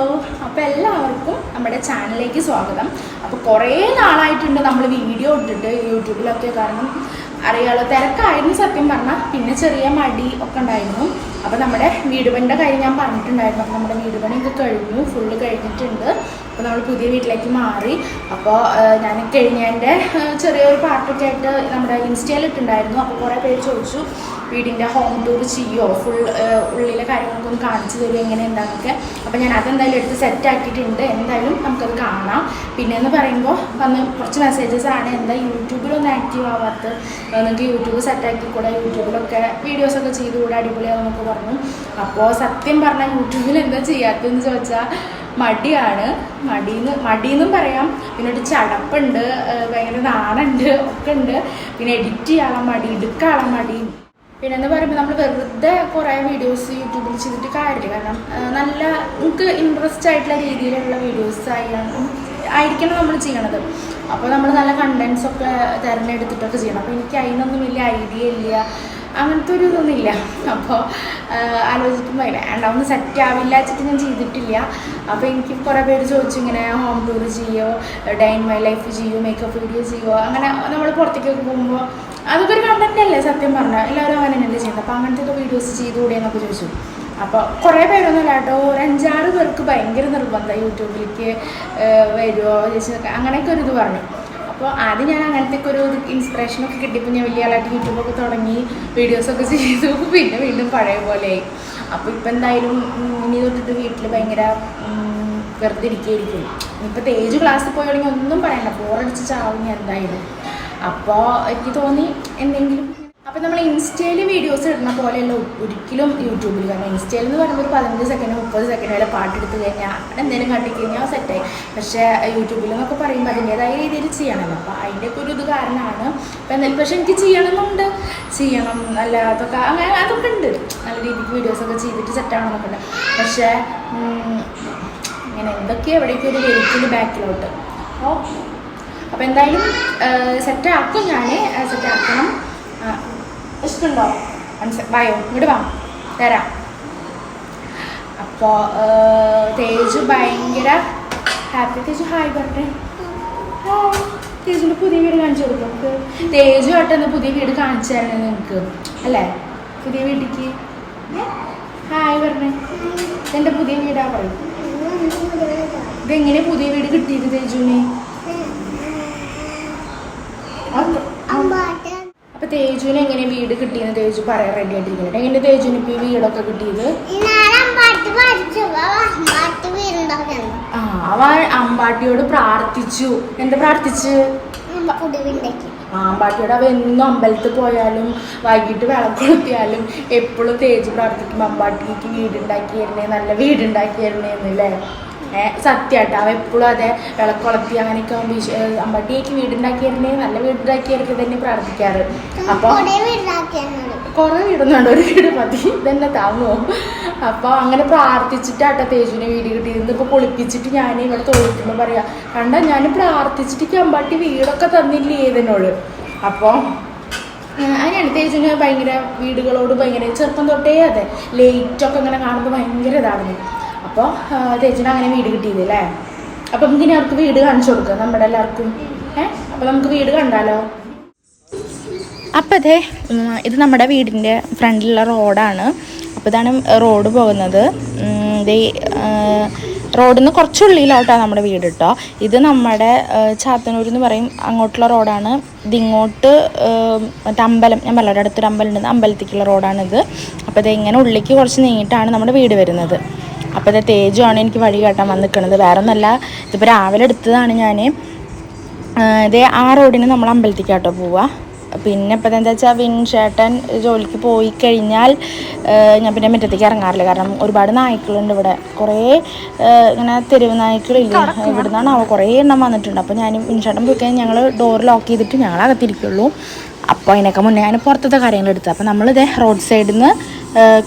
അപ്പോൾ എല്ലാവർക്കും നമ്മുടെ ചാനലിലേക്ക് സ്വാഗതം. അപ്പോൾ കുറേ നാളായിട്ടുണ്ട് നമ്മൾ വീഡിയോ ഇട്ടിട്ട് യൂട്യൂബിലൊക്കെ കാരണം അറിയാലോ തിരക്കായിരുന്നു സത്യം പറഞ്ഞാൽ പിന്നെ ചെറിയ മടി ഒക്കെ ഉണ്ടായിരുന്നു. അപ്പോൾ നമ്മുടെ വീട് പണിയുടെ കാര്യം ഞാൻ പറഞ്ഞിട്ടുണ്ടായിരുന്നു. അപ്പോൾ നമ്മുടെ വീട് പണിയൊക്കെ കഴിഞ്ഞു ഫുള്ള് കഴിഞ്ഞിട്ടുണ്ട്. അപ്പോൾ നമ്മൾ പുതിയ വീട്ടിലേക്ക് മാറി. അപ്പോൾ ഞാൻ കഴിഞ്ഞതിന്റെ ചെറിയൊരു പാർട്ടൊക്കെ ആയിട്ട് നമ്മുടെ ഇൻസ്റ്റയിൽ ഇട്ടുണ്ടായിരുന്നു അപ്പോൾ കുറേ പേര് ചോദിച്ചു വീടിന്റെ ഹോം ടൂർ ചെയ്യുമോ ഫുൾ ഉള്ളിലെ കാര്യങ്ങളൊക്കെ ഒന്ന് കാണിച്ചു തരും എങ്ങനെ എന്താണെന്നൊക്കെ അപ്പോൾ ഞാൻ അതെന്തായാലും എടുത്ത് സെറ്റ് ആക്കിയിട്ടുണ്ട്. എന്തായാലും നമുക്കത് കാണാം. പിന്നെ എന്ന് പറയുമ്പോൾ വന്ന് കുറച്ച് മെസ്സേജസ് ആണ്. എന്താ യൂട്യൂബിലൊന്നും ആക്റ്റീവ് ആവാത്ത നിങ്ങൾക്ക് യൂട്യൂബ് സെറ്റാക്കി കൂടെ യൂട്യൂബിലൊക്കെ വീഡിയോസൊക്കെ ചെയ്തുകൂടെ? അടിപൊളിയാണെന്നൊക്കെ പറഞ്ഞു. അപ്പോൾ സത്യം പറഞ്ഞാൽ യൂട്യൂബിൽ എന്താ ചെയ്യാത്തതെന്ന് ചോദിച്ചാൽ മടിയാണ്. മടിന്ന് മടിയെന്നും പറയാം. പിന്നെ ഒരു ചടപ്പുണ്ട്. ഭയങ്കര നാണുണ്ട്. ഒക്കെ ഉണ്ട് പിന്നെ എഡിറ്റ് ചെയ്യാനുള്ള മടി എടുക്കാനുള്ള മടി. പിന്നെ എന്ന് പറയുമ്പോൾ നമ്മൾ വെറുതെ കുറേ വീഡിയോസ് യൂട്യൂബിൽ ചെയ്തിട്ട് കാര്യമില്ല. കാരണം നല്ല നമുക്ക് ഇൻട്രസ്റ്റ് ആയിട്ടുള്ള രീതിയിലുള്ള വീഡിയോസ് ആയാലും ആയിരിക്കണം നമ്മൾ ചെയ്യണത്. അപ്പോൾ നമ്മൾ നല്ല കണ്ടൻസ് ഒക്കെ തിരഞ്ഞെടുത്തിട്ടൊക്കെ ചെയ്യണം. അപ്പോൾ എനിക്ക് അതിനൊന്നും വലിയ ഐഡിയ ഇല്ല. അങ്ങനത്തെ ഒരു ഇതൊന്നും ഇല്ല. അപ്പോൾ ആലോചിക്കുമ്പോൾ വേണ്ട. ഉണ്ടാവുന്ന സെറ്റ് ആവില്ല വെച്ചിട്ട് ഞാൻ ചെയ്തിട്ടില്ല. അപ്പോൾ എനിക്ക് കുറേ പേര് ചോദിച്ചു ഇങ്ങനെ ഹോം ടൂർ ചെയ്യോ? ഡേ ഇൻ മൈ ലൈഫ് ചെയ്യോ? മേക്കപ്പ് വീഡിയോ ചെയ്യോ? അങ്ങനെ നമ്മൾ പുറത്തേക്കൊക്കെ പോകുമ്പോൾ അതൊക്കെ ഒരു കണ്ടന്റ് അല്ലേ സത്യം പറഞ്ഞാൽ എല്ലാവരും അങ്ങനെ തന്നെയല്ലേ ചെയ്യുന്നത്. അപ്പോൾ അങ്ങനത്തെ ഒക്കെ വീഡിയോസ് ചെയ്തുകൂടെ എന്നൊക്കെ ചോദിച്ചു. അപ്പോൾ കുറേ പേരൊന്നും ഇല്ല കേട്ടോ. ഒരു അഞ്ചാറ് പേർക്ക് ഭയങ്കര നിർബന്ധം യൂട്യൂബിലേക്ക് വരുമോ ചേച്ചി അങ്ങനെയൊക്കെ ഒരു ഇത് പറഞ്ഞു. അപ്പോൾ ആദ്യം ഞാൻ അങ്ങനത്തെ ഒക്കെ ഒരു ഇൻസ്പിറേഷനൊക്കെ കിട്ടിയപ്പോൾ ഞാൻ വലിയ ആളായിട്ട് യൂട്യൂബൊക്കെ തുടങ്ങി വീഡിയോസ് ഒക്കെ ചെയ്തു. പിന്നെ വീണ്ടും പഴയ പോലെയായി. അപ്പോൾ ഇപ്പം എന്തായാലും ഇനി തൊട്ടിട്ട് വീട്ടിൽ ഭയങ്കര വെറുതെ ഇരിക്കുകയായിരിക്കും. ഇപ്പം തേജ് ക്ലാസ്സിൽ പോയി തുടങ്ങി ഒന്നും പറയണ്ട. ബോറടിച്ച് ചാവും എന്തായാലും. അപ്പോൾ എനിക്ക് തോന്നി എന്തെങ്കിലും. അപ്പോൾ നമ്മൾ ഇൻസ്റ്റയിൽ വീഡിയോസ് ഇടുന്ന പോലെയല്ല ഒരിക്കലും യൂട്യൂബിൽ കാരണം ഇൻസ്റ്റയിൽ എന്ന് പറയുമ്പോൾ ഒരു പതിനഞ്ച് സെക്കൻഡ് മുപ്പത് സെക്കൻഡ് വരെ പാട്ടെടുത്ത് കഴിഞ്ഞാൽ അവിടെ എന്തെങ്കിലും കണ്ടി കഴിഞ്ഞാൽ സെറ്റായി പക്ഷേ യൂട്യൂബിൽ എന്നൊക്കെ പറയുമ്പോൾ അതിന്റേതായ രീതിയിൽ ചെയ്യണമല്ലോ അപ്പോൾ അതിന്റെയൊക്കെ ഒരു ഇത് കാരണമാണ്. അപ്പോൾ എന്തായാലും പക്ഷേ എനിക്ക് ചെയ്യണമെന്നുണ്ട് ചെയ്യണം നല്ല അതൊക്കെ അങ്ങനെ അതൊക്കെ ഉണ്ട്. നല്ല രീതിക്ക് വീഡിയോസൊക്കെ ചെയ്തിട്ട് സെറ്റാവണമെന്നൊക്കെ ഉണ്ട്. പക്ഷേ ഇങ്ങനെ എന്തൊക്കെയോ എവിടേക്കൊരു വെയിറ്റിൽ ബാക്കിലോട്ട് അപ്പോൾ അപ്പോൾ എന്തായാലും സെറ്റ് ആക്കും ഞാൻ സെറ്റ് ആക്കണം. ഇഷ്ടമുണ്ടോ വായോ ഇങ്ങോട്ട് വാ. തരാം. അപ്പോൾ തേജു ഭയങ്കര ഹാപ്പി തേജു ഹായ് പറഞ്ഞേ ഹായ് തേജുവിന്റെ പുതിയ വീട് കാണിച്ചു കൊടുക്കും നമുക്ക്. തേജു ആട്ടെന്ന് പുതിയ വീട് കാണിച്ചു തരണം നിങ്ങൾക്ക് അല്ലേ? പുതിയ വീട്ടിക്ക്. ഹായ് പറഞ്ഞേ ഇതെന്റെ പുതിയ വീടാ പറയും ഇതെങ്ങനെ പുതിയ വീട് കിട്ടിയത് തേജുവിന്? അപ്പൊ- തേജുവിന് എങ്ങനെ വീട് കിട്ടിയെന്ന് തേജു പറയാൻ റെഡി ആയിട്ടിരിക്കുന്നുണ്ട് എങ്ങനെ തേജുവിന് ഇപ്പൊ വീടൊക്കെ കിട്ടിയത്? ആ അവ അമ്പാട്ടിയോട് പ്രാർത്ഥിച്ചു. എന്താ പ്രാർത്ഥിച്ച്? ആ അമ്പാട്ടിയോട് അവ എന്നും അമ്പലത്തിൽ പോയാലും വൈകിട്ട് വിളക്കൊളുത്തിയാലും എപ്പോഴും തേജ് പ്രാർത്ഥിക്കും അമ്പാട്ടിക്ക് വീടുണ്ടാക്കി തരണേ നല്ല വീടുണ്ടാക്കി തരണേന്ന് അല്ലേ സത്യമായിട്ട് അവ എപ്പോഴും അതെ വിളക്കുളത്തി അങ്ങനെയൊക്കെ ആവുമ്പോൾ ഈശോ- ഏഹ് അമ്പാട്ടിക്ക് വീടുണ്ടാക്കി തരണേ നല്ല വീടുണ്ടാക്കി തരക്കെ തന്നെ പ്രാർത്ഥിക്കാറ് അപ്പോൾ കുറേ വീടൊന്നും വേണ്ട ഒരു വീട് മതി. ഇതന്നെ താങ്ങോ അപ്പോൾ അങ്ങനെ പ്രാർത്ഥിച്ചിട്ടാട്ടോ തേജുവിനെ വീട് കിട്ടിയിരുന്നു ഇപ്പൊ പൊളിപ്പിച്ചിട്ട് ഞാൻ ഇവിടെ തോന്നിക്കുമ്പോൾ പറയാ കണ്ട ഞാൻ പ്രാർത്ഥിച്ചിട്ട് എനിക്ക് അമ്പാട്ടി വീടൊക്കെ തന്നില്ലേ ഏതിനോട് അപ്പോൾ അങ്ങനെയാണ്. തേജുവിന് ഭയങ്കര വീടുകളോട് ഭയങ്കര ചെറുപ്പം തൊട്ടേ അതെ ലൈറ്റൊക്കെ ഇങ്ങനെ കാണുമ്പോൾ ഭയങ്കര ഇതാണ് അപ്പോൾ ചേച്ചിന് അങ്ങനെ വീട് കിട്ടിയത് അല്ലേ? അപ്പം ഇനി അവർക്ക് വീട് കാണിച്ചു കൊടുക്കാം നമ്മുടെ എല്ലാവർക്കും. ഏഹ് അപ്പോൾ നമുക്ക് വീട് കണ്ടാലോ? അപ്പോൾ അതെ ഇത് നമ്മുടെ വീടിന്റെ ഫ്രണ്ടിലുള്ള റോഡാണ്. അപ്പോൾ ഇതാണ് റോഡ് പോകുന്നത്. റോഡിൽ നിന്ന് കുറച്ചുള്ളിലോട്ടാണ് നമ്മുടെ വീട് കേട്ടോ ഇത് നമ്മുടെ ചാത്തനൂർ എന്ന് പറയും അങ്ങോട്ടുള്ള റോഡാണ്. ഇതിങ്ങോട്ട് മറ്റേ അമ്പലം ഞാൻ പറഞ്ഞ അടുത്തൊരു അമ്പലം ഉണ്ട് അമ്പലത്തേക്കുള്ള റോഡാണിത്. അപ്പോൾ ഇത് ഇങ്ങനെ ഉള്ളിലേക്ക് കുറച്ച് നീങ്ങിയിട്ടാണ് നമ്മുടെ വീട് വരുന്നത്. അപ്പോൾ ഇത് തേജുമാണ് എനിക്ക് വഴി കാട്ടാൻ വന്ന് നിൽക്കുന്നത് വേറെ ഒന്നല്ല ഇതിപ്പോൾ രാവിലെ എടുത്തതാണ് ഞാൻ ഇത് ആ റോഡിന് നമ്മൾ അമ്പലത്തേക്കാട്ടോ പോവുക പിന്നെ ഇപ്പം എന്താ വെച്ചാൽ വിൻചേട്ടൻ ജോലിക്ക് പോയി കഴിഞ്ഞാൽ ഞാൻ പിന്നെ മുറ്റത്തേക്ക് ഇറങ്ങാറില്ല. കാരണം ഒരുപാട് നായ്ക്കളുണ്ട് ഇവിടെ. കുറേ ഇങ്ങനെ തെരുവ് നായ്ക്കളില്ലേ നിന്നാണ് അവ കുറേ എണ്ണം വന്നിട്ടുണ്ട്. അപ്പോൾ ഞാൻ വിൻചേട്ടൻ പോയി കഴിഞ്ഞാൽ ഞങ്ങൾ ഡോർ ലോക്ക് ചെയ്തിട്ട് ഞങ്ങൾ അകത്തിരിക്കുള്ളൂ അപ്പോൾ അതിനൊക്കെ മുന്നേ ഞാൻ പുറത്തത്തെ കാര്യങ്ങൾ എടുത്തത്. അപ്പോൾ നമ്മളിത് റോഡ് സൈഡിൽ നിന്ന്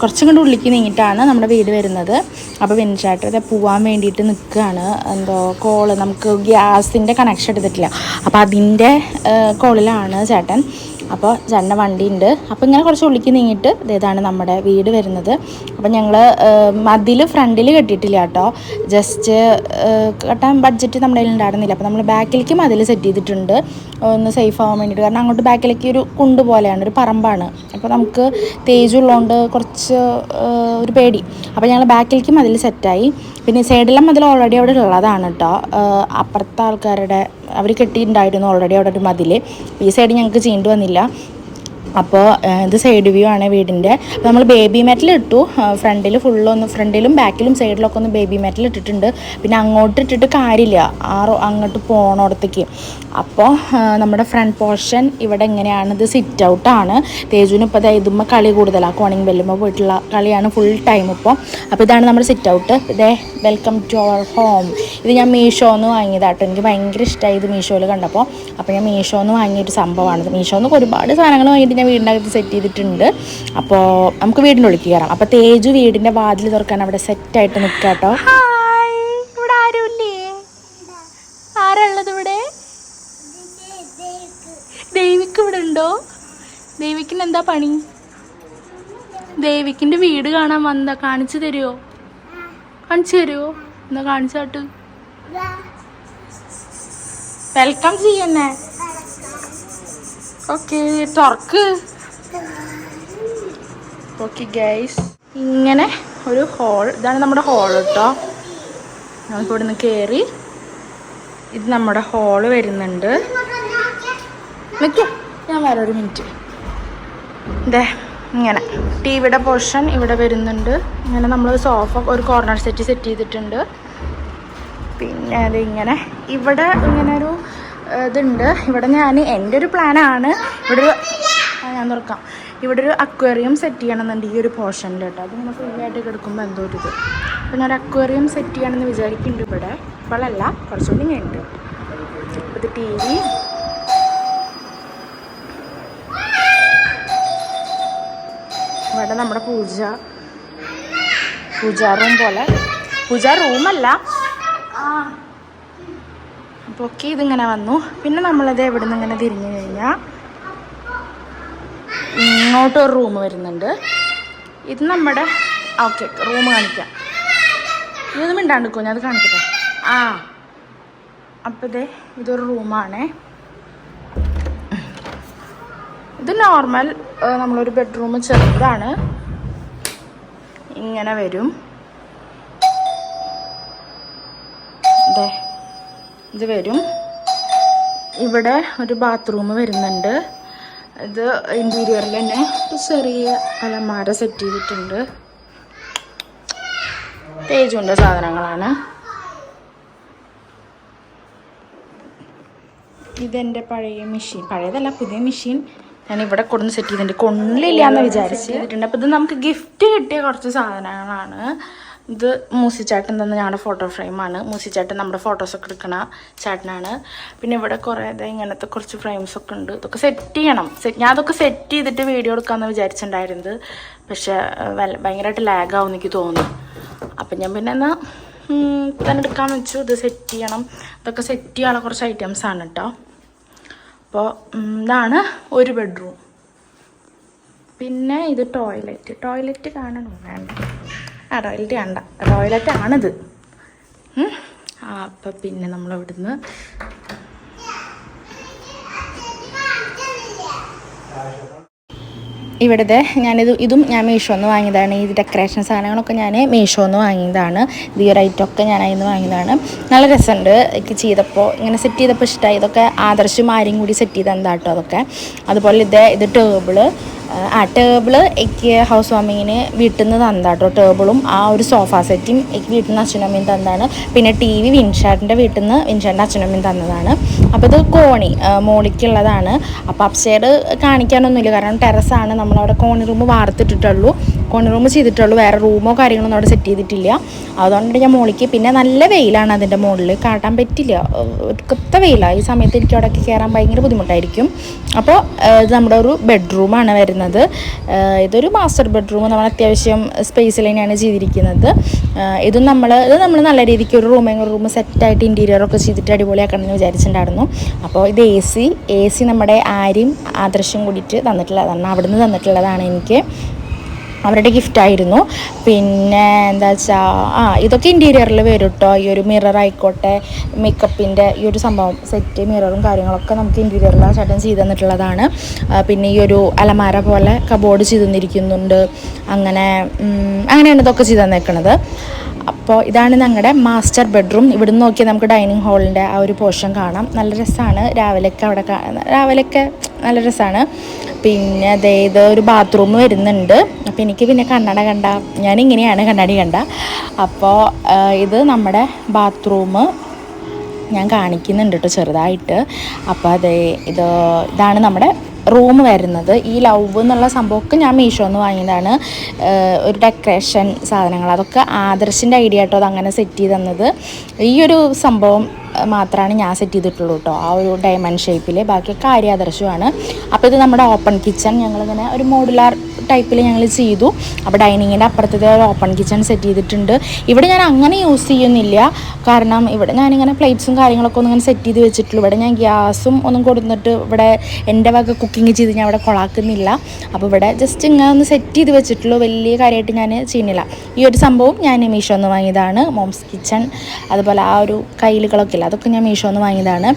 കുറച്ചും കൂടി ഉള്ളിക്ക് നീങ്ങിയിട്ടാണ് നമ്മുടെ വീട് വരുന്നത്. അപ്പോൾ വിൻചേട്ടൻ ഇത് പോവാൻ വേണ്ടിയിട്ട് നിൽക്കുകയാണ്. എന്തോ കോൾ നമുക്ക് ഗ്യാസിന്റെ കണക്ഷൻ എടുത്തിട്ടില്ല. അപ്പോൾ അതിന്റെ കോളിലാണ് ചേട്ടൻ. അപ്പോൾ ചേട്ടന്റെ വണ്ടി ഉണ്ട് അപ്പോൾ ഇങ്ങനെ കുറച്ച് ഉള്ളിക്ക് നീങ്ങിയിട്ട് ഇതാണ് നമ്മുടെ വീട് വരുന്നത്. അപ്പോൾ ഞങ്ങൾ മതിൽ ഫ്രണ്ടിൽ കെട്ടിയിട്ടില്ല കേട്ടോ. ജസ്റ്റ് കെട്ടാൻ ബഡ്ജറ്റ് നമ്മുടെ കയ്യിൽ ഉണ്ടായിരുന്നില്ല. അപ്പോൾ നമ്മൾ ബാക്കിലേക്ക് മതിൽ സെറ്റ് ചെയ്തിട്ടുണ്ട്. ഒന്ന് സേഫ് ആവാൻ വേണ്ടിയിട്ട്. കാരണം അങ്ങോട്ട് ബാക്കിലേക്ക് ഒരു കുണ്ട് പോലെയാണ് ഒരു പറമ്പാണ്. അപ്പോൾ നമുക്ക് തേജുള്ളതുകൊണ്ട് കുറച്ച് ഒരു പേടി. അപ്പോൾ ഞങ്ങൾ ബാക്കിലേക്ക് മതിൽ സെറ്റായി പിന്നെ സൈഡിലെ മതിൽ ഓൾറെഡി അവിടെ ഉള്ളതാണ് കേട്ടോ. അപ്പുറത്തെ ആൾക്കാരുടെ അവർ കെട്ടിയിട്ടുണ്ടായിരുന്നു ഓൾറെഡി അവിടെ ഒരു മതിൽ ഈ സൈഡ് ഞങ്ങൾക്ക് ചെയ്യേണ്ടി വന്നില്ല. അപ്പോൾ ഇത് സൈഡ് വ്യൂ ആണ് വീടിന്റെ അപ്പോൾ നമ്മൾ ബേബി മെറ്റൽ ഇട്ടു. ഫ്രണ്ടിൽ ഫുള്ളൊന്ന് ഫ്രണ്ടിലും ബാക്കിലും സൈഡിലൊക്കെ ഒന്ന് ബേബി മെറ്റൽ ഇട്ടിട്ടുണ്ട്. പിന്നെ അങ്ങോട്ട് ഇട്ടിട്ട് കാര്യമില്ല. ആ അങ്ങോട്ട് പോകണോടത്തേക്ക് അപ്പോൾ നമ്മുടെ ഫ്രണ്ട് പോർഷൻ ഇവിടെ എങ്ങനെയാണ്? ഇത് സിറ്റ് ഔട്ടാണ് തേജുവിന് ഇപ്പോൾ ഇതുമ്മ കളി കൂടുതലാണ് കോണിങ് ബെല്ലുമ്പോൾ പോയിട്ടുള്ള കളിയാണ് ഫുൾ ടൈം ഇപ്പോൾ അപ്പോൾ ഇതാണ് നമ്മുടെ സിറ്റ് ഔട്ട് ഇതേ വെൽക്കം ടു അവർ ഹോം ഇത് ഞാൻ മീഷോന്ന് വാങ്ങിയതാട്ടോ എനിക്ക് ഭയങ്കര ഇഷ്ടമായി ഇത് മീഷോയിൽ കണ്ടപ്പോൾ അപ്പോൾ ഞാൻ മീഷോന്ന് വാങ്ങിയൊരു സംഭവമാണ് മീഷോന്ന് ഒരുപാട് സാധനങ്ങൾ വാങ്ങിയിട്ട് ഞാൻ വീടിനകത്ത് സെറ്റ് ചെയ്തിട്ടുണ്ട്. അപ്പോൾ നമുക്ക് വീടിന്റെ ഉള്ളിൽ കയറാം അപ്പോൾ തേജു വീടിന്റെ വാതിൽ തുറക്കാൻ അവിടെ സെറ്റായിട്ട് നിൽക്കുക കേട്ടോ ഇവിടെ ആരുമില്ലേ ആരുള്ളത് ഇവിടെ? ദേവിക്ക് ഇവിടെ ഉണ്ടോ? ദേവിക്കിന് എന്താ പണി? ദേവിക്കിന്റെ വീട് കാണാൻ വന്നതാ. കാണിച്ചു തരുമോ കാണിച്ചു തരുമോ എന്നാ കാണിച്ചാട്ട്. വെൽക്കം ചെയ്യന്നെ. ഓക്കെ തുറക്ക്. ഓക്കെ ഗൈസ് ഇങ്ങനെ ഒരു ഹോൾ ഇതാണ് നമ്മുടെ ഹോൾ കേട്ടോ നമുക്ക് ഇവിടെ നിന്ന് കയറി ഇത് നമ്മുടെ ഹോൾ വരുന്നുണ്ട്. നിൽക്കൂ ഞാൻ വരാം ഒരു മിനിറ്റ് ഇതേ ഇങ്ങനെ. ടി വിയുടെ പോർഷൻ ഇവിടെ വരുന്നുണ്ട്. ഇങ്ങനെ നമ്മൾ സോഫ ഒരു കോർണർ സെറ്റ് സെറ്റ് ചെയ്തിട്ടുണ്ട്. പിന്നെ അതിങ്ങനെ ഇവിടെ ഇങ്ങനെ ഒരു ഇതുണ്ട്. ഇവിടെ ഞാൻ എന്റെ ഒരു പ്ലാനാണ്. ഇവിടെ ഒരു ആ, ഞാൻ തുറക്കാം. ഇവിടെ ഒരു അക്വേറിയം സെറ്റ് ചെയ്യണമെന്നുണ്ട് ഈ ഒരു പോർഷനിൽ കേട്ടോ. അത് നമ്മൾ ഫ്രീ ആയിട്ട് കിടക്കുമ്പോൾ എന്തോ ഒരു ഇത്. അപ്പോൾ ഞാൻ ഒരു അക്വേറിയം സെറ്റ് ചെയ്യണമെന്ന് വിചാരിക്കുന്നുണ്ട് ഇവിടെ. ഇപ്പോഴല്ല കുറച്ചുകൂടി കഴിഞ്ഞിട്ട് ഇത് ടി വി ഇവിടെ നമ്മുടെ പൂജ. പൂജാ റൂം പോലെ. പൂജാ റൂമല്ല അപ്പോൾ ഒക്കെ ഇതിങ്ങനെ വന്നു. പിന്നെ നമ്മളത് എവിടെ നിന്ന് ഇങ്ങനെ തിരിഞ്ഞു കഴിഞ്ഞാൽ ഇങ്ങോട്ട് ഒരു റൂം വരുന്നുണ്ട്. ഇത് നമ്മുടെ ഓക്കെ റൂം കാണിക്കാം. ഇത് മിണ്ടാണ്ടിക്കോ ഞാൻ അത് കാണിക്കട്ടെ. ആ. അപ്പോൾ ഇതേ ഇതൊരു റൂമാണേ ഇത് നോർമൽ നമ്മളൊരു ബെഡ്റൂം ചെറുതാണ്. ഇങ്ങനെ വരും. ദേ, ഇത് വരും. ഇവിടെ ഒരു ബാത്റൂം വരുന്നുണ്ട്. ഇത് ഇന്റീരിയറിൽ തന്നെ ഒരു ചെറിയ അലമാര സെറ്റ് ചെയ്തിട്ടുണ്ട്. തേജുവിന്റെ സാധനങ്ങളാണ്. ഇതെന്റെ പഴയ മെഷീൻ പഴയതല്ല പുതിയ മെഷീൻ ഞാൻ ഇവിടെ കൊണ്ട് സെറ്റ് ചെയ്തിട്ടുണ്ട്. കൊള്ളില്ല എന്ന് വിചാരിച്ച്. ചെയ്തിട്ടുണ്ട് അപ്പോൾ ഇത് നമുക്ക് ഗിഫ്റ്റ് കിട്ടിയ കുറച്ച് സാധനങ്ങളാണ്. ഇത് മൂസിച്ചാട്ടൻ തന്ന ഞങ്ങളുടെ ഫോട്ടോ ഫ്രെയിമാണ് മൂസിച്ചാട്ടൻ നമ്മുടെ ഫോട്ടോസൊക്കെ എടുക്കണ ചേട്ടനാണ്. പിന്നെ ഇവിടെ കുറേ ഇങ്ങനത്തെ കുറച്ച് ഫ്രെയിംസ് ഒക്കെ ഉണ്ട്. ഇതൊക്കെ സെറ്റ് ചെയ്യണം. ഞാൻ അതൊക്കെ സെറ്റ് ചെയ്തിട്ട് വീഡിയോ എടുക്കാമെന്ന് വിചാരിച്ചിട്ടുണ്ടായിരുന്നത്. പക്ഷേ ഭയങ്കരമായിട്ട് ലാഗാവും എനിക്ക് തോന്നി അപ്പം ഞാൻ പിന്നെ എന്നാൽ തന്നെ എടുക്കാമെന്ന് വെച്ചു. ഇത് സെറ്റ് ചെയ്യണം. ഇതൊക്കെ സെറ്റ് ചെയ്യാനുള്ള കുറച്ച് ഐറ്റംസ് ആണ് കേട്ടോ അപ്പോൾ ഇതാണ് ഒരു ബെഡ്റൂം പിന്നെ ഇത് ടോയ്ലറ്റ് ടോയ്ലറ്റ് കാണണോ? വേണ്ട. ആ ടോയ്ലറ്റ് ആണ്ട ടോയ്ലറ്റ് ആണിത്. അപ്പം പിന്നെ നമ്മൾ ഇവിടുന്ന് ഇവിടുത്തെ ഞാനിത് ഇതും ഞാൻ മീഷോന്ന് വാങ്ങിയതാണ്. ഈ ഡെക്കറേഷൻ സാധനങ്ങളൊക്കെ ഞാൻ മീഷോന്ന് വാങ്ങിയതാണ്. ഈ ഒരു ഐറ്റമൊക്കെ ഞാൻ അതിൽ നിന്ന് വാങ്ങിയതാണ്. നല്ല രസമുണ്ട് എനിക്ക് ചെയ്തപ്പോൾ ഇങ്ങനെ സെറ്റ് ചെയ്തപ്പോൾ ഇഷ്ടമായി ഇതൊക്കെ ആദർശം ആരും കൂടി സെറ്റ് ചെയ്ത എന്താ കേട്ടോ അതൊക്കെ. അതുപോലെ ഇതേ ഇത് ടേബിൾ ആ ടേബിൾ എനിക്ക് ഹൗസ് വാമിങ്ങിന് വീട്ടിൽ നിന്ന് തന്നാട്ടോ ടേബിളും ആ ഒരു സോഫ സെറ്റും എനിക്ക് വീട്ടിൽ നിന്ന് അച്ഛനും അമ്മയും തന്നതാണ്. പിന്നെ ടി വി വിൻഷാട്ടിന്റെ വീട്ടിൽ നിന്ന് വിൻഷാട്ടിന്റെ അച്ഛനും അമ്മയും തന്നതാണ്. അപ്പോൾ ഇത് കോണി മോളിക്കുള്ളതാണ്. അപ്പോൾ അപ്സൈഡ് കാണിക്കാനൊന്നുമില്ല കാരണം ടെറസാണ്. നമ്മളവിടെ കോണി റൂം വാർത്തിട്ടിട്ടുള്ളൂ. ബാൽക്കോണി റൂം ചെയ്തിട്ടുള്ളൂ. വേറെ റൂമോ കാര്യങ്ങളൊന്നും അവിടെ സെറ്റ് ചെയ്തിട്ടില്ല. അതുകൊണ്ട് ഞാൻ മോളിക്ക് പിന്നെ നല്ല വെയിലാണ് അതിന്റെ മുകളിൽ കാട്ടാൻ പറ്റില്ല. ഒടുക്കത്തെ വെയിലാണ് ഈ സമയത്ത് എനിക്ക് അവിടെയൊക്കെ കയറാൻ ഭയങ്കര ബുദ്ധിമുട്ടായിരിക്കും. അപ്പോൾ ഇത് നമ്മുടെ ഒരു ബെഡ്റൂമാണ് വരുന്നത്. ഇതൊരു മാസ്റ്റർ ബെഡ്റൂം നമ്മൾ അത്യാവശ്യം സ്പേസിൽ തന്നെയാണ് ചെയ്തിരിക്കുന്നത്. ഇതും നമ്മൾ ഇത് നമ്മൾ നല്ല രീതിക്ക് ഒരു റൂം റൂം സെറ്റായിട്ട് ഇന്റീരിയറൊക്കെ ചെയ്തിട്ട് അടിപൊളിയാക്കണം എന്ന് വിചാരിച്ചിട്ടുണ്ടായിരുന്നു. അപ്പോൾ ഇത് എ സി എ സി നമ്മുടെ ആര്യം ആദർശം കൂടിയിട്ട് തന്നിട്ടുള്ളതാണ് അവിടുന്ന് തന്നിട്ടുള്ളതാണ് എനിക്ക്. അവരുടെ ഗിഫ്റ്റായിരുന്നു പിന്നെ എന്താ വെച്ചാൽ ആ ഇതൊക്കെ ഇന്റീരിയറിൽ വരും കേട്ടോ ഈ ഒരു മിറർ ആയിക്കോട്ടെ മേക്കപ്പിന്റെ ഈ ഒരു സംഭവം സെറ്റ് മിററും കാര്യങ്ങളൊക്കെ നമുക്ക് ഇന്റീരിയറിൽ ആ ചേട്ടൻ ചെയ്ത് തന്നിട്ടുള്ളതാണ്. പിന്നെ ഈ ഒരു അലമാര പോലെ കബോർഡ് ചെയ്ത് തന്നിരിക്കുന്നുണ്ട് അങ്ങനെ അങ്ങനെയാണ് ഇതൊക്കെ ചെയ്ത് തന്നേക്കണത്. അപ്പോൾ ഇതാണ് ഞങ്ങളുടെ മാസ്റ്റർ ബെഡ്റൂം ഇവിടുന്ന് നോക്കിയാൽ നമുക്ക് ഡൈനിങ് ഹാളിന്റെ ആ ഒരു പോർഷൻ കാണാം. നല്ല രസമാണ് രാവിലെയൊക്കെ അവിടെ രാവിലെയൊക്കെ നല്ല രസമാണ് പിന്നെ അതേ ഇത് ഒരു ബാത്റൂം വരുന്നുണ്ട്. അപ്പോൾ എനിക്ക് പിന്നെ കണ്ണട കണ്ട. ഞാൻ ഇങ്ങനെയാണ് കണ്ണാടി കണ്ട. അപ്പോൾ ഇത് നമ്മുടെ ബാത്റൂം ഞാൻ കാണിക്കുന്നുണ്ട് കേട്ടോ ചെറുതായിട്ട്. അപ്പോൾ അതേ ഇത് ഇതാണ് നമ്മുടെ റൂം വരുന്നത്. ഈ ലവ് എന്നുള്ള സംഭവമൊക്കെ ഞാൻ മീഷോ മീഷോന്ന് വാങ്ങിയതാണ്. ഒരു ഡെക്കറേഷൻ സാധനങ്ങൾ. അതൊക്കെ ആദർശിന്റെ ഐഡിയ കേട്ടോ അതങ്ങനെ സെറ്റ് ചെയ്ത് തന്നത്. ഈ ഒരു സംഭവം മാത്രമാണ് ഞാൻ സെറ്റ് ചെയ്തിട്ടുള്ളൂ കേട്ടോ ആ ഒരു ഡയമണ്ട് ഷേപ്പിൽ ബാക്കിയൊക്കെ ആര്യാദർശമാണ് അപ്പോൾ ഇത് നമ്മുടെ ഓപ്പൺ കിച്ചൺ ഞങ്ങളിങ്ങനെ ഒരു മോഡുലാർ ടൈപ്പിൽ ഞങ്ങൾ ചെയ്തു. അപ്പോൾ ഡൈനിങ്ങിന്റെ അപ്പുറത്തേ ഒരു ഓപ്പൺ കിച്ചൺ സെറ്റ് ചെയ്തിട്ടുണ്ട്. ഇവിടെ ഞാൻ അങ്ങനെ യൂസ് ചെയ്യുന്നില്ല. കാരണം ഇവിടെ ഞാനിങ്ങനെ പ്ലേറ്റ്സും കാര്യങ്ങളൊക്കെ ഒന്നും ഇങ്ങനെ സെറ്റ് ചെയ്ത് വെച്ചിട്ടുള്ളൂ. ഇവിടെ ഞാൻ ഗ്യാസും ഒന്നും കൊടുത്തിട്ട് ഇവിടെ എന്റെ വക കുക്കിംഗ് ചെയ്ത് ഞാൻ ഇവിടെ കൊളാക്കുന്നില്ല. അപ്പോൾ ഇവിടെ ജസ്റ്റ് ഇങ്ങനെ ഒന്ന് സെറ്റ് ചെയ്ത് വെച്ചിട്ടുള്ളൂ. വലിയ കാര്യമായിട്ട് ഞാൻ ചെയ്യുന്നില്ല. ഈ ഒരു സംഭവം ഞാൻ മീഷോ ഒന്ന് വാങ്ങിയതാണ്. Mom's kitchen. അതുപോലെ ആ ഒരു കയ്യിലുകളൊക്കെ ഇല്ല അതൊക്കെ ഞാൻ മീഷോ നിന്ന് വാങ്ങിയതാണ്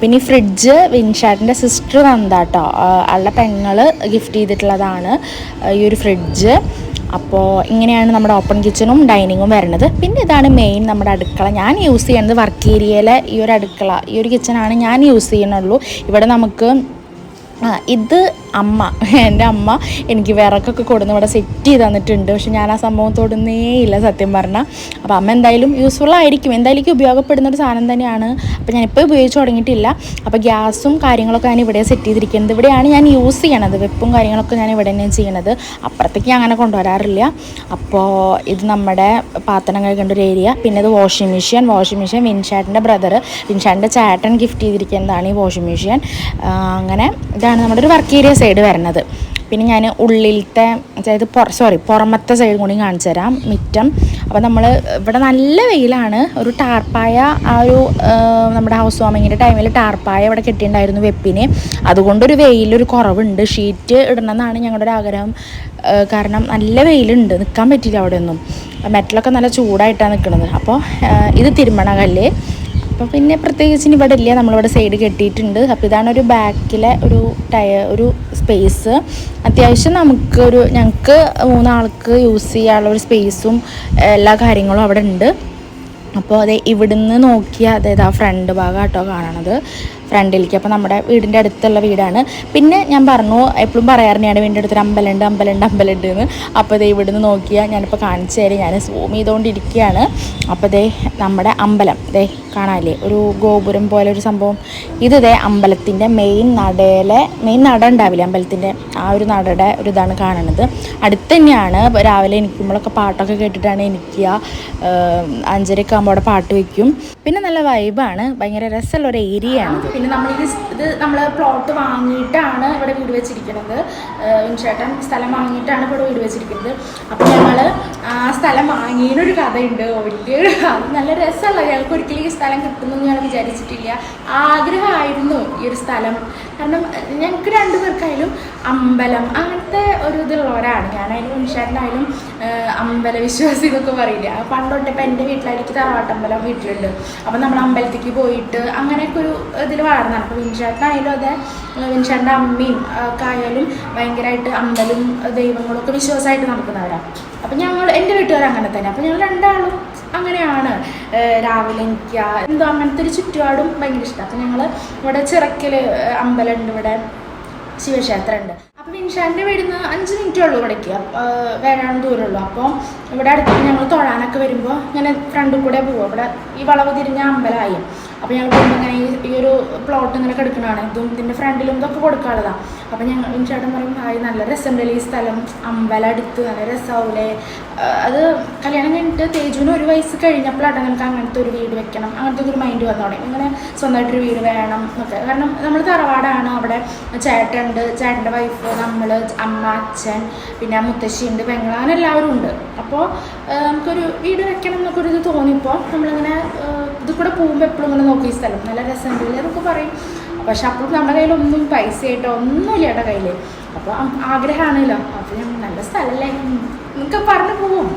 പിന്നെ ഈ ഫ്രിഡ്ജ് വിൻഷാട്ടിന്റെ സിസ്റ്റർ തന്നതാട്ടോ ആളുടെ പെങ്ങൾ ഗിഫ്റ്റ് ചെയ്തിട്ടുള്ളതാണ് ഈ ഒരു ഫ്രിഡ്ജ്. അപ്പോൾ ഇങ്ങനെയാണ് നമ്മുടെ ഓപ്പൺ കിച്ചണും ഡൈനിങ്ങും വരുന്നത്. പിന്നെ ഇതാണ് മെയിൻ നമ്മുടെ അടുക്കള. ഞാൻ യൂസ് ചെയ്യുന്നത് വർക്ക് ഏരിയയിലെ ഈ ഒരു അടുക്കള. ഈ ഒരു കിച്ചണാണ് ഞാൻ യൂസ് ചെയ്യുന്നുള്ളൂ. ഇവിടെ നമുക്ക് ആ ഇത് അമ്മ. എന്റെ അമ്മ എനിക്ക് വിറകൊക്കെ കൊടുന്ന് ഇവിടെ സെറ്റ് ചെയ്ത് തന്നിട്ടുണ്ട്. പക്ഷെ ഞാൻ ആ സംഭവം തൊടുന്നേ ഇല്ല സത്യം പറഞ്ഞാൽ അപ്പോൾ അമ്മ എന്തായാലും യൂസ്ഫുൾ ആയിരിക്കും. എന്തായാലും ഉപയോഗപ്പെടുന്ന ഒരു സാധനം തന്നെയാണ്. അപ്പോൾ ഇപ്പോൾ ഉപയോഗിച്ച് തുടങ്ങിയിട്ടില്ല. അപ്പോൾ ഗ്യാസും കാര്യങ്ങളൊക്കെ ഞാൻ ഇവിടെ സെറ്റ് ചെയ്തിരിക്കുന്നത്. ഇവിടെയാണ് ഞാൻ യൂസ് ചെയ്യണത്. വെപ്പും കാര്യങ്ങളൊക്കെ ഞാൻ ഇവിടെ തന്നെയാണ് ചെയ്യണത്. അപ്പുറത്തേക്ക് ഞാൻ അങ്ങനെ കൊണ്ടുവരാറില്ല. അപ്പോൾ ഇത് നമ്മുടെ പാത്രം കഴുകേണ്ട ഒരു ഏരിയ പിന്നെ ഇത് വാഷിംഗ് മെഷീൻ വാഷിംഗ് മെഷീൻ വിൻഷാട്ടിന്റെ ബ്രദർ വിൻഷാട്ടിന്റെ ചേട്ടൻ ഗിഫ്റ്റ് ചെയ്തിരിക്കുന്നതാണ് ഈ വാഷിംഗ് മെഷീൻ അങ്ങനെ ഇതാണ് നമ്മുടെ ഒരു വർക്ക് ഏരിയ സൈഡ് വരുന്നത്. പിന്നെ ഞാൻ ഉള്ളിലത്തെ അതായത് പുറ സോറി പുറമത്തെ സൈഡ് കൂടി കാണിച്ചു തരാം മിറ്റം. അപ്പോൾ നമ്മൾ ഇവിടെ നല്ല വെയിലാണ്. ഒരു ടാർപ്പായ ആ ഒരു നമ്മുടെ ഹൗസ് വാമിങ്ങിന്റെ ടൈമിൽ ടാർപ്പായ ഇവിടെ കെട്ടിയിട്ടുണ്ടായിരുന്നു വെപ്പിന്. അതുകൊണ്ടൊരു വെയിലൊരു കുറവുണ്ട്. ഷീറ്റ് ഇടണമെന്നാണ് ഞങ്ങളുടെ ഒരു ആഗ്രഹം. കാരണം നല്ല വെയിലുണ്ട്. നിൽക്കാൻ പറ്റില്ല അവിടെ ഒന്നും മെറ്റലൊക്കെ നല്ല ചൂടായിട്ടാണ് നിൽക്കുന്നത് അപ്പോൾ ഇത് തിരുമണ കല്ല് അപ്പോൾ പിന്നെ പ്രത്യേകിച്ച് ഇവിടെ ഇല്ല. നമ്മളിവിടെ സൈഡ് കെട്ടിയിട്ടുണ്ട്. അപ്പോൾ ഇതാണ് ഒരു ബാക്കിലെ ഒരു ടയർ ഒരു സ്പേസ് അത്യാവശ്യം നമുക്കൊരു ഞങ്ങൾക്ക് മൂന്നാൾക്ക് യൂസ് ചെയ്യാനുള്ള ഒരു സ്പേസും എല്ലാ കാര്യങ്ങളും അവിടെ ഉണ്ട്. അപ്പോൾ അതെ ഇവിടുന്ന് നോക്കിയാൽ അതായത് ആ ഫ്രണ്ട് ഭാഗം കേട്ടോ കാണണത്. ഫ്രണ്ടിലേക്ക്. അപ്പോൾ നമ്മുടെ വീടിന്റെ അടുത്തുള്ള വീടാണ്. പിന്നെ ഞാൻ പറഞ്ഞു എപ്പോഴും പറയാറുണ്ടാണ് വീടിന്റെ അടുത്തൊരു അമ്പലമുണ്ട് അമ്പലമുണ്ട് അമ്പലമുണ്ട് എന്ന്. അപ്പോൾ ദേ ഇവിടുന്ന് നോക്കിയാൽ ഞാനിപ്പോൾ കാണിച്ചു തരാം. ഞാൻ സൂം ചെയ്തുകൊണ്ടിരിക്കുകയാണ് അപ്പോൾ ദേ നമ്മുടെ അമ്പലം. ദേ കാണാല്ലേ ഒരു ഗോപുരം പോലെ ഒരു സംഭവം. ഇത് ദേ അമ്പലത്തിന്റെ മെയിൻ നടയിലെ മെയിൻ നട ഉണ്ടാവില്ലേ അമ്പലത്തിന്റെ ആ ഒരു നടയുടെ ഒരു ഇതാണ് കാണുന്നത് അടുത്ത് തന്നെയാണ് രാവിലെ എനിക്കുമ്പോഴൊക്കെ പാട്ടൊക്കെ കേട്ടിട്ടാണ് എനിക്ക് അഞ്ചരയൊക്കെ ആകുമ്പോൾ അവിടെ പാട്ട് വയ്ക്കും പിന്നെ നല്ല വൈബാണ് ഭയങ്കര രസമുള്ള ഒരു ഏരിയ ആണ് പിന്നെ നമ്മൾ ഇത് ഇത് നമ്മൾ പ്ലോട്ട് വാങ്ങിയിട്ടാണ് ഇവിടെ വീട് വെച്ചിരിക്കുന്നത്. ചേട്ടൻ സ്ഥലം വാങ്ങിയിട്ടാണ് ഇവിടെ വീട് വെച്ചിരിക്കുന്നത്. അപ്പോൾ ഞങ്ങൾ ആ സ്ഥലം വാങ്ങിയതിനൊരു കഥയുണ്ട്. വലിയൊരു അത് നല്ല രസമുള്ള ഞങ്ങൾക്ക് ഒരിക്കലും ഈ സ്ഥലം കിട്ടുമെന്ന് ഞാൻ വിചാരിച്ചിട്ടില്ല. ആഗ്രഹമായിരുന്നു ഈ ഒരു സ്ഥലം. കാരണം ഞങ്ങൾക്ക് രണ്ടുപേർക്കായാലും അമ്പലം അങ്ങനത്തെ ഒരു ഇതുള്ളവരാണ്. ഞാനായാലും മനുഷ്യനായാലും അമ്പല വിശ്വാസി എന്നൊക്കെ പറയില്ല പണ്ടോട്ടിപ്പോൾ എന്റെ വീട്ടിലായിരിക്കും തറവാട്ടമ്പലം വീട്ടിലുണ്ട്. അപ്പം നമ്മൾ അമ്പലത്തിലേക്ക് പോയിട്ട് അങ്ങനെയൊക്കെ ഒരു ഇതിൽ വളർന്നതാണ്. അപ്പോൾ വിൻഷാട്ടിനായാലും അതെ വിൻഷാട്ടിന്റെ അമ്മയും ഒക്കെ ആയാലും ഭയങ്കരമായിട്ട് അമ്പലും ദൈവങ്ങളും ഒക്കെ വിശ്വാസമായിട്ട് നടക്കുന്നവരാണ് അപ്പം ഞങ്ങൾ എന്റെ വീട്ടുകാർ അങ്ങനെ തന്നെ. അപ്പം ഞങ്ങൾ രണ്ടാളും അങ്ങനെയാണ്. രാവിലെ എനിക്ക് എന്തോ അങ്ങനത്തെ ഒരു ചുറ്റുപാടും ഭയങ്കര ഇഷ്ടമാണ് അപ്പം ഞങ്ങൾ ഇവിടെ ചിറക്കൽ അമ്പലമുണ്ട് ഇവിടെ. ശിവക്ഷേത്രമുണ്ട്. അപ്പോൾ വിൻഷാന്റെ നിന്ന് അഞ്ച് മിനിറ്റേ ഉള്ളൂ ഇവിടേക്ക്. അപ്പ- വരാൻ ദൂരമുള്ളൂ. അപ്പോൾ ഇവിടെ അടുത്ത് ഞങ്ങൾ തൊഴാനൊക്കെ വരുമ്പോൾ ഇങ്ങനെ ഫ്രണ്ടിൽ കൂടെ പോകും ഇവിടെ ഈ വളവ് തിരിഞ്ഞ അമ്പലമായി അപ്പോൾ ഞങ്ങൾ ഇങ്ങനെ ഈ- ഒരു പ്ലോട്ട് ഇങ്ങനെ കിടക്കുന്നതാണ് ഇതും ഇതിന്റെ ഫ്രണ്ടിലും ഇതൊക്കെ കൊടുക്കാനുള്ളതാണ് അപ്പോൾ ഞങ്ങൾ ചേട്ടൻ പറയും ആയി നല്ല രസമുണ്ടല്ലേ ഈ സ്ഥലം. അമ്പല അടുത്ത് നല്ല രസമാവൂലേ അത് കല്യാണം കഴിഞ്ഞിട്ട് തേജുവിന് ഒരു വയസ്സ് കഴിഞ്ഞപ്പോഴാണ് നമുക്ക് അങ്ങനത്തെ ഒരു വീട് വെക്കണം. അങ്ങനത്തെ ഒരു മൈൻഡ് വന്നു തുടങ്ങി ഇങ്ങനെ സ്വന്തമായിട്ടൊരു വീട് വേണം എന്നൊക്കെ. കാരണം നമ്മൾ തറവാടാണ്. അവിടെ ചേട്ടനുണ്ട്. ചേട്ടന്റെ വൈഫ് നമ്മൾ അമ്മ അച്ഛൻ പിന്നെ മുത്തശ്ശിയുണ്ട് പെങ്ങൾ അങ്ങനെ എല്ലാവരും ഉണ്ട്. അപ്പോൾ നമുക്കൊരു വീട് വെക്കണം എന്നൊക്കെ ഒരു ഇത് തോന്നിയപ്പോൾ നമ്മളിങ്ങനെ ഇത് കൂടെ പോകുമ്പോൾ എപ്പോഴും ഇങ്ങനെ നോക്കി സ്ഥലം. നല്ല രസമുണ്ടല്ലേ എന്നൊക്കെ പറയും. പക്ഷെ അപ്പോഴും നമ്മുടെ കയ്യിലൊന്നും പൈസ ആയിട്ടോ ഒന്നുമില്ല ഏട്ടാ കയ്യിൽ അപ്പോൾ ആഗ്രഹമാണല്ലോ. അപ്പോൾ ഞാൻ നല്ല സ്ഥലമല്ലേ നിങ്ങൾക്ക് പറഞ്ഞു പോവും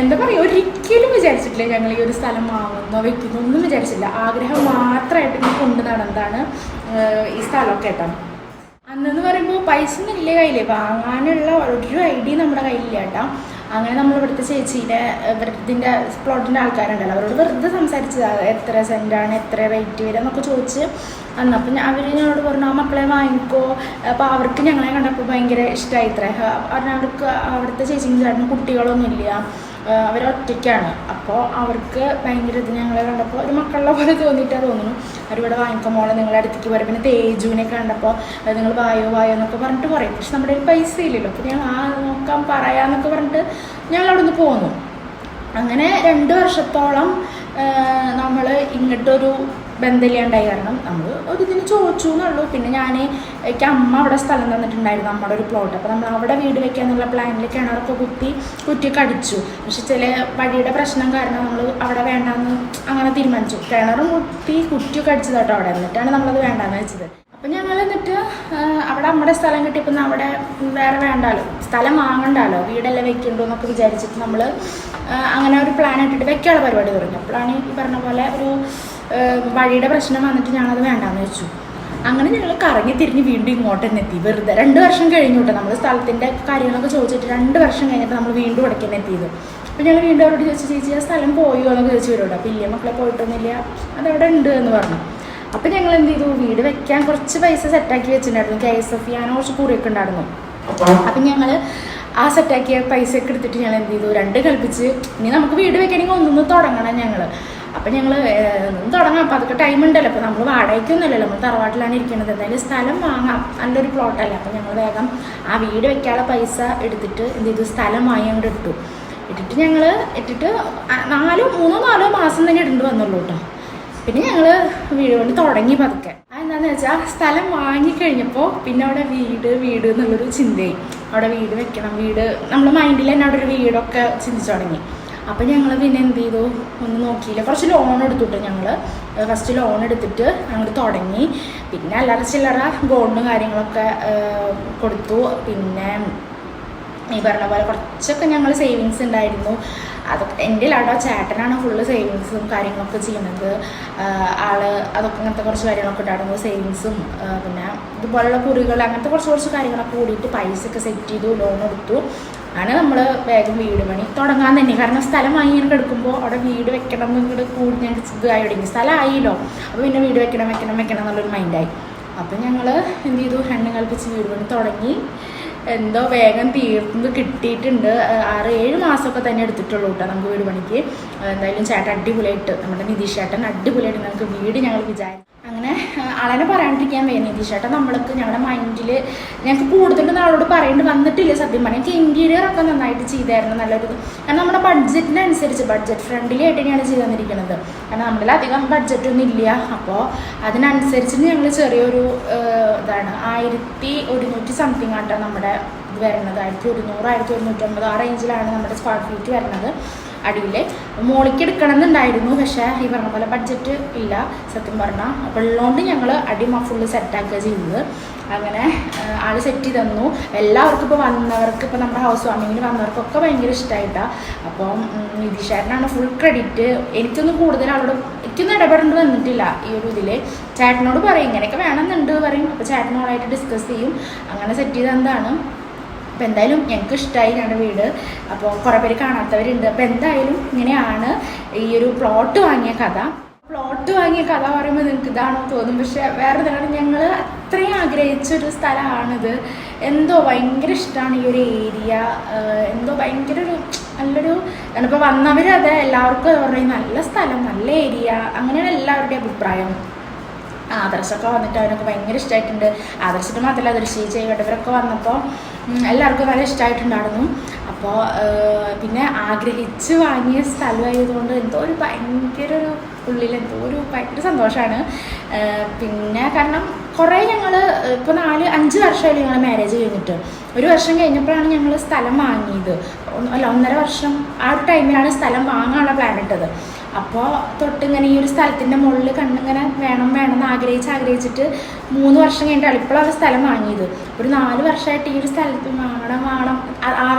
എന്താ പറയുക ഒരിക്കലും വിചാരിച്ചിട്ടില്ല ഞങ്ങൾ ഈ ഒരു സ്ഥലം വാങ്ങുന്നോ വെക്കുന്നോ ഒന്നും വിചാരിച്ചില്ല ആഗ്രഹം മാത്രമായിട്ട് ഇങ്ങനെ കൊണ്ടു നടന്നതാണ് ഈ സ്ഥലമൊക്കെ കേട്ടോ. അന്നെന്ന് പറയുമ്പോൾ പൈസ ഒന്നും ഇല്ല കയ്യിൽ വാങ്ങാനുള്ള ഒരു ഐഡിയ നമ്മുടെ കയ്യിലില്ല കേട്ടോ. അങ്ങനെ നമ്മൾ ഇവിടുത്തെ ചേച്ചീന്റെ ഇതിന്റെ പ്ലോട്ടിന്റെ ആൾക്കാരുണ്ടല്ലോ അവരോട് വെറുതെ സംസാരിച്ചതാണ് എത്ര സെന്റാണ് എത്ര റേറ്റ് വരിക എന്നൊക്കെ ചോദിച്ച് അന്നപ്പം ഞാൻ അവർ ഞങ്ങളോട് പറഞ്ഞു ആ മക്കളെ വാങ്ങിക്കോ. അപ്പോൾ അവർക്ക് ഞങ്ങളെ കണ്ടപ്പോൾ ഭയങ്കര ഇഷ്ടമായി ഇത്ര. പറഞ്ഞാൽ അവർക്ക് അവിടുത്തെ ചേച്ചിയും ചേട്ടനും കുട്ടികളൊന്നും ഇല്ല അവരൊറ്റയ്ക്കാണ് അപ്പോൾ അവർക്ക് ഭയങ്കര ഇത് ഞങ്ങളെ കണ്ടപ്പോൾ ഒരു മക്കളുടെ പോലെ തോന്നിയിട്ടാണ് തോന്നുന്നു. അവരിവിടെ വാങ്ങിക്കാൻ മോളെ നിങ്ങളുടെ അടുത്തേക്ക് വരും. പിന്നെ തേജുവിനെ കണ്ടപ്പോൾ നിങ്ങൾ വായോ വായോ എന്നൊക്കെ പറഞ്ഞിട്ട് പറയും. പക്ഷെ നമ്മുടെ കയ്യിൽ പൈസ ഇല്ലല്ലോ. അപ്പോൾ ഞങ്ങൾ ആ നോക്കാൻ പറയാന്നൊക്കെ പറഞ്ഞിട്ട് ഞങ്ങൾ അവിടെ നിന്ന് പോന്നു. അങ്ങനെ രണ്ട് വർഷത്തോളം നമ്മൾ ഇങ്ങോട്ടൊരു ബന്ധമില്ലാണ്ടായി കാരണം നമ്മൾ ഒരു ഇതിന് ചോദിച്ചു എന്നുള്ളൂ. പിന്നെ ഞാൻ എനിക്ക് അമ്മ അവിടെ സ്ഥലം തന്നിട്ടുണ്ടായിരുന്നു നമ്മുടെ ഒരു പ്ലോട്ട് അപ്പോൾ നമ്മൾ അവിടെ വീട് വെക്കാന്നുള്ള പ്ലാനിൽ കിണറൊക്കെ കുത്തി കുറ്റി കടിച്ചു പക്ഷെ ചില വഴിയുടെ പ്രശ്നം കാരണം നമ്മൾ അവിടെ വേണ്ടാന്ന് അങ്ങനെ തീരുമാനിച്ചു. കിണറും കുത്തി കുറ്റി കടിച്ചു കേട്ടോ അവിടെ. എന്നിട്ടാണ് നമ്മളത് വേണ്ടാന്ന് വെച്ചത്. അപ്പം ഞങ്ങൾ എന്നിട്ട് അവിടെ നമ്മുടെ സ്ഥലം കിട്ടിയപ്പോൾ അവിടെ വേറെ വേണ്ടാലോ? സ്ഥലം വാങ്ങണ്ടാലോ? വീടെല്ലാം വെക്കണ്ടോ എന്നൊക്കെ വിചാരിച്ചിട്ട് നമ്മൾ അങ്ങനെ ഒരു പ്ലാൻ ഇട്ടിട്ട് വെക്കാനുള്ള പരിപാടി തുടങ്ങി. അപ്പോഴാണ് ഈ പറഞ്ഞ പോലെ ഒരു വഴിയുടെ പ്രശ്നം വന്നിട്ട് ഞാനത് വേണ്ടാന്ന് വെച്ചു. അങ്ങനെ ഞങ്ങൾ കറങ്ങി തിരിഞ്ഞ് വീണ്ടും ഇങ്ങോട്ട് തന്നെ എത്തി വെറുതെ രണ്ട് വർഷം കഴിഞ്ഞു കേട്ടോ നമ്മൾ സ്ഥലത്തിന്റെ കാര്യങ്ങളൊക്കെ ചോദിച്ചിട്ട് രണ്ട് വർഷം കഴിഞ്ഞിട്ട് നമ്മൾ വീണ്ടും ഇവിടേക്ക് തന്നെ എത്തിയത്. അപ്പോൾ ഞങ്ങൾ വീണ്ടും അവരോട് ചോദിച്ചു ചേച്ചി ആ സ്ഥലം പോയോ? എന്നൊക്കെ ചോദിച്ചു വരും അപ്പോൾ ഇല്ല മക്കളെ പോയിട്ടൊന്നുമില്ല. അതവിടെ ഉണ്ട് എന്ന് പറഞ്ഞു. അപ്പം ഞങ്ങൾ എന്ത് ചെയ്തു? വീട് വെക്കാൻ കുറച്ച് പൈസ സെറ്റാക്കി വെച്ചിട്ടുണ്ടായിരുന്നു. കെ എസ് എഫ് ഞാൻ കുറച്ച് കൂറിയൊക്കെ ഉണ്ടായിരുന്നു. അപ്പം ഞങ്ങൾ ആ സെറ്റാക്കിയ പൈസ ഒക്കെ എടുത്തിട്ട് ഞങ്ങൾ എന്ത് ചെയ്തു? രണ്ട് കൽപ്പിച്ച് ഇനി നമുക്ക് വീട് വെക്കണമെങ്കിൽ ഒന്നും തുടങ്ങണം ഞങ്ങൾ അപ്പം ഞങ്ങൾ തുടങ്ങാം. അപ്പം അതൊക്കെ ടൈം ഉണ്ടല്ലോ. അപ്പോൾ നമ്മൾ വാടകയ്ക്കൊന്നുമല്ലല്ലോ. നമ്മൾ തറവാട്ടിലാണ് ഇരിക്കുന്നത്. എന്തായാലും സ്ഥലം വാങ്ങാം. നല്ലൊരു പ്ലോട്ടല്ല അപ്പം ഞങ്ങൾ വേഗം ആ വീട് വെക്കാനുള്ള പൈസ എടുത്തിട്ട് എന്ത് ചെയ്തു? സ്ഥലം വാങ്ങി അങ്ങോട്ട് ഇട്ടു. ഇട്ടിട്ട് ഞങ്ങൾ ഇട്ടിട്ട് നാലോ മൂന്നോ നാലോ മാസം തന്നെ ഇടേണ്ടി വന്നുള്ളൂ കേട്ടോ പിന്നെ ഞങ്ങൾ വീട് കൊണ്ട് തുടങ്ങി പതുക്കെ. അതെന്താണെന്ന് വെച്ചാൽ സ്ഥലം വാങ്ങിക്കഴിഞ്ഞപ്പോൾ പിന്നെ അവിടെ വീട് വീട് എന്നുള്ളൊരു ചിന്തയായി. അവിടെ വീട് വെക്കണം. വീട് നമ്മുടെ മൈൻഡിൽ തന്നെ അവിടെ ഒരു വീടൊക്കെ ചിന്തിച്ചു തുടങ്ങി. അപ്പം ഞങ്ങൾ പിന്നെ എന്ത് ചെയ്തു? ഒന്നും നോക്കിയില്ല. കുറച്ച് ലോൺ എടുത്തിട്ട് ഞങ്ങൾ ഫസ്റ്റ് ലോൺ എടുത്തിട്ട് ഞങ്ങൾ തുടങ്ങി. പിന്നെ അല്ലാതെ ചില്ലറ ഗോൾഡും കാര്യങ്ങളൊക്കെ കൊടുത്തു. പിന്നെ ഈ പറഞ്ഞ പോലെ കുറച്ചൊക്കെ ഞങ്ങൾ സേവിങ്സ് ഉണ്ടായിരുന്നു അതൊക്കെ എന്റെ ലാട്ടോ ചേട്ടനാണ് ഫുള്ള് സേവിങ്സും കാര്യങ്ങളൊക്കെ ചെയ്യുന്നത്. ആൾ അതൊക്കെ അങ്ങനത്തെ കുറച്ച് കാര്യങ്ങളൊക്കെ ഉണ്ടായിരുന്നു സേവിങ്സും പിന്നെ ഇതുപോലുള്ള കുറികൾ അങ്ങനത്തെ കുറച്ച് കുറച്ച് കാര്യങ്ങളൊക്കെ കൂടിയിട്ട് പൈസ ഒക്കെ സെറ്റ് ചെയ്തു ലോൺ എടുത്തു. അങ്ങനെ നമ്മൾ വേഗം വീട് പണി തുടങ്ങാൻ തന്നെ. കാരണം സ്ഥലം വാങ്ങി എടുക്കുമ്പോൾ അവിടെ വീട് വെക്കണം എന്നിട്ട് കൂടി ഞാൻ ഇതായി തുടങ്ങി. സ്ഥലമായില്ലോ അപ്പോൾ പിന്നെ വീട് വെക്കണം വെക്കണം വെക്കണം എന്നുള്ളൊരു മൈൻഡായി അപ്പം ഞങ്ങൾ എന്ത് ചെയ്തു? രണ്ടും കൽപ്പിച്ച് വീട് പണി തുടങ്ങി. എന്തോ വേഗം തീർന്ന് കിട്ടിയിട്ടുണ്ട്. ആറ് ഏഴ് മാസമൊക്കെ തന്നെ എടുത്തിട്ടുള്ളൂ കേട്ടോ നമുക്ക് വീട് പണിക്ക്. എന്തായാലും ചേട്ടൻ അടിപൊളിയായിട്ട് നമ്മുടെ നിതീഷ് ചേട്ടൻ അടിപൊളിയായിട്ട് ഞങ്ങൾക്ക് വീട് ഞങ്ങൾ വിചാരിച്ചു അങ്ങനെ ആളെന്നെ പറയാണ്ടിരിക്കാൻ വേണ്ടി നിതീഷ് ചേട്ടൻ നമ്മൾക്ക് ഞങ്ങളുടെ മൈൻഡിൽ ഞങ്ങൾക്ക് കൂടുതലും ആളോട് പറയേണ്ടി വന്നിട്ടില്ല സത്യം പറഞ്ഞാൽ എനിക്ക് ഇന്റീരിയർ ഒക്കെ നന്നായിട്ട് ചെയ്തായിരുന്നു നല്ലൊരു. കാരണം നമ്മുടെ ബഡ്ജറ്റിനനുസരിച്ച് ബഡ്ജറ്റ് ഫ്രണ്ട്ലി ആയിട്ട് തന്നെയാണ് ചെയ്തു തന്നിരിക്കുന്നത് കാരണം നമ്മളിൽ അധികം ബഡ്ജറ്റൊന്നും ഇല്ല. അപ്പോൾ അതിനനുസരിച്ച് ഞങ്ങൾ ചെറിയൊരു ഇതാണ് ആയിരത്തി ഒരുന്നൂറ്റി സംതിങ് ആട്ടോ നമ്മുടെ ഇത് വരുന്നത്. ആയിരത്തി ഒരുന്നൂറ് ആയിരത്തി ഒരുന്നൂറ്റമ്പത് ആ റേഞ്ചിലാണ് നമ്മുടെ സ്ക്വയർ ഫീറ്റ് വരുന്നത്. അടിയിൽ മോളിക്ക് എടുക്കണം എന്നുണ്ടായിരുന്നു പക്ഷേ ഈ പറഞ്ഞ പോലെ ബഡ്ജറ്റ് ഇല്ല സത്യം പറഞ്ഞാൽ അപ്പോൾ ഉള്ളതുകൊണ്ട് ഞങ്ങൾ അടി ഫുൾ സെറ്റാക്കുക ചെയ്യുന്നത് അങ്ങനെ ആൾ സെറ്റ് ചെയ്ത് തന്നു. എല്ലാവർക്കും ഇപ്പോൾ വന്നവർക്ക് ഇപ്പോൾ നമ്മുടെ ഹൗസ് വാമിങ്ങിന് വന്നവർക്കൊക്കെ ഭയങ്കര ഇഷ്ടമായിട്ടാണ് അപ്പം നിതീഷേട്ടനാണ് ഫുൾ ക്രെഡിറ്റ് എനിക്കൊന്നും കൂടുതൽ ആളോട് എനിക്കൊന്നും ഇടപെടേണ്ടി വന്നിട്ടില്ല ഈ ഒരു ഇതിൽ ചേട്ടനോട് പറയും ഇങ്ങനെയൊക്കെ വേണമെന്നുണ്ട് പറയും. അപ്പോൾ ചേട്ടനോടായിട്ട് ഡിസ്കസ് ചെയ്യും. അങ്ങനെ സെറ്റ് ചെയ്ത് എന്താണ് അപ്പോൾ എന്തായാലും ഞങ്ങൾക്ക് ഇഷ്ടമായി ഞങ്ങളുടെ വീട്. അപ്പോൾ കുറേ പേര് കാണാത്തവരുണ്ട്. അപ്പോൾ എന്തായാലും ഇങ്ങനെയാണ് ഈ ഒരു പ്ലോട്ട് വാങ്ങിയ കഥ. പ്ലോട്ട് വാങ്ങിയ കഥ പറയുമ്പോൾ നിങ്ങൾക്ക് ഇതാണോ തോന്നും. പക്ഷെ വേറെ ഇതാണ് ഞങ്ങൾ അത്രയും ആഗ്രഹിച്ചൊരു സ്ഥലമാണിത്. എന്തോ ഭയങ്കര ഇഷ്ടമാണ് ഈ ഒരു ഏരിയ എന്തോ ഭയങ്കര ഒരു നല്ലൊരു ഇപ്പോൾ വന്നവരത് എല്ലാവർക്കും പറയും നല്ല സ്ഥലം നല്ല ഏരിയ അങ്ങനെയാണ് എല്ലാവരുടെയും അഭിപ്രായം. ആദർശമൊക്കെ വന്നിട്ട് അവനൊക്കെ ഭയങ്കര ഇഷ്ടമായിട്ടുണ്ട് ആദർശത്തിന് മാത്രമല്ല ദൃശ്യ ചെയ്യട്ടവരൊക്കെ വന്നപ്പോൾ എല്ലാവർക്കും നല്ല ഇഷ്ടമായിട്ടുണ്ടായിരുന്നു അപ്പോൾ പിന്നെ ആഗ്രഹിച്ച് വാങ്ങിയ സ്ഥലമായതുകൊണ്ട് എന്തോ ഒരു ഭയങ്കര ഒരു ഉള്ളിൽ എന്തോ ഒരു ഭയങ്കര സന്തോഷമാണ് പിന്നെ കാരണം കുറേ ഞങ്ങൾ ഇപ്പോൾ നാല് അഞ്ച് വർഷമായി ഞങ്ങൾ മാരേജ് കഴിഞ്ഞിട്ട്. ഒരു വർഷം കഴിഞ്ഞപ്പോഴാണ് ഞങ്ങൾ സ്ഥലം വാങ്ങിയത്. അല്ല ഒന്നര വർഷം ആ ടൈമിലാണ് സ്ഥലം വാങ്ങാനുള്ള പ്ലാൻ ഇട്ടത്. അപ്പോൾ തൊട്ടിങ്ങനെ ഈ ഒരു സ്ഥലത്തിന്റെ മുകളിൽ കണ്ടിങ്ങനെ വേണം വേണം എന്ന് ആഗ്രഹിച്ച് ആഗ്രഹിച്ചിട്ട് മൂന്ന് വർഷം കഴിഞ്ഞിട്ടാണ് ഇപ്പോഴാണ് സ്ഥലം വാങ്ങിയത്. ഒരു നാല് വർഷമായിട്ട് ഈ ഒരു സ്ഥലത്ത് വാങ്ങണം വാങ്ങണം.